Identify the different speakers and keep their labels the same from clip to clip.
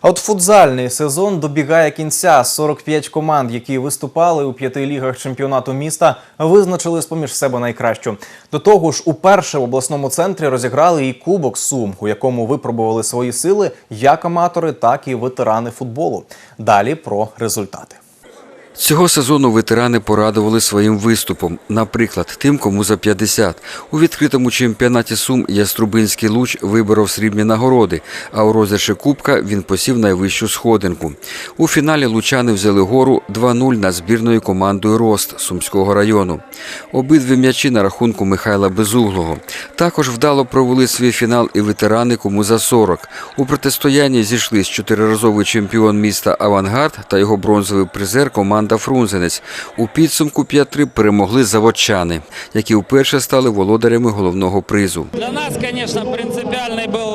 Speaker 1: А от футзальний сезон добігає кінця. 45 команд, які виступали у п'яти лігах чемпіонату міста, визначили з-поміж себе найкращу. До того ж, уперше в обласному центрі розіграли і кубок Сум, у якому випробували свої сили як аматори, так і ветерани футболу. Далі про результати.
Speaker 2: Цього сезону ветерани порадували своїм виступом. Наприклад, тим, кому за 50. У відкритому чемпіонаті Сум Яструбинський луч виборов срібні нагороди, а у розіграші Кубка він посів найвищу сходинку. У фіналі лучани взяли гору 2-0 над збірною командою Рост Сумського району. Обидві м'ячі на рахунку Михайла Безуглого. Також вдало провели свій фінал і ветерани, кому за 40. У протистоянні зійшлись чотириразовий чемпіон міста Авангард та його бронзовий призер команда Фрунзенець. У підсумку 5-3 перемогли заводчани, які вперше стали володарями головного призу.
Speaker 3: Для нас, звісно, принципіальний був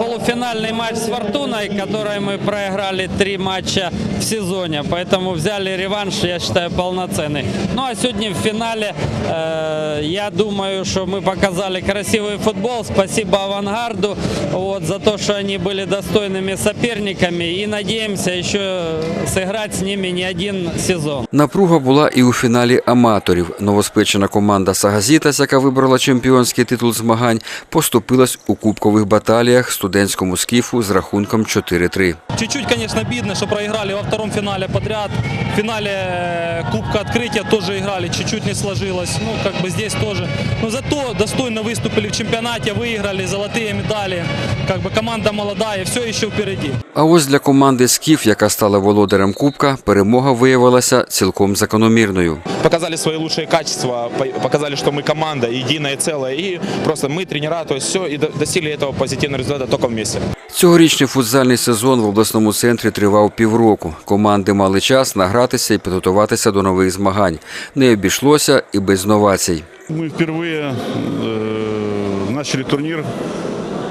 Speaker 3: был полуфинальный матч с Фортуной, который мы проиграли три матча в сезоне, поэтому взяли реванш, я считаю, полноценный. Ну а сегодня в финале, э, я думаю, что мы показали красивый футбол. Спасибо Авангарду вот, за то, что они были достойными соперниками и надеемся еще сыграть с ними не один сезон.
Speaker 2: Напруга була і у фіналі аматорів. Новоспечена команда Сагазітас, яка вибрала чемпіонський титул змагань, поступилась у кубкових баталіях студентському скіфу з рахунком 4-3.
Speaker 4: Чуть-чуть, конечно, обидно, что проиграли во втором финале подряд. В финале э, Кубка Открытия тоже играли, чуть-чуть не сложилось. Ну, как бы здесь тоже. Но зато достойно выступили в чемпионате, выиграли золотые медали. Как бы команда молодая, все еще впереди.
Speaker 2: А ось для команди Скіф, яка стала володарем Кубка, перемога виявилася цілком закономірною.
Speaker 5: показали свои лучшие качества, по- показали, что мы команда, единое целое, и просто мы тренера, то есть все, и до- достигли этого позитивного результата только вместе.
Speaker 2: Цьогорічний футзальний сезон в обласному центрі тривав півроку. Команди мали час награтися і підготуватися до нових змагань. Не обійшлося і без новацій.
Speaker 6: Мы впервые э, начали турнир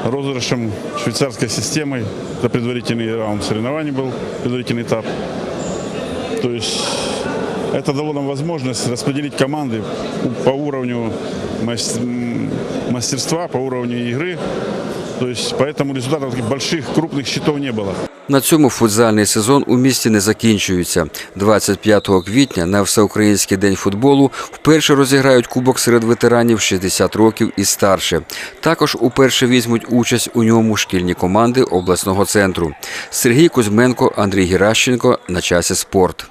Speaker 6: розыгрышем швейцарской системой. Это предварительный раунд соревнований был, предварительный этап. То есть это дало нам возможность распределить команды по уровню мас- м, мастерства, по уровню игры. То есть поэтому результатов таких больших, крупных счетов не было.
Speaker 2: На цьому футзальний сезон у місті не закінчується. 25 квітня на всеукраїнський день футболу вперше розіграють кубок серед ветеранів 60 років і старше. Також уперше візьмуть участь у ньому шкільні команди обласного центру. Сергій Кузьменко, Андрій Геращенко на часі спорт.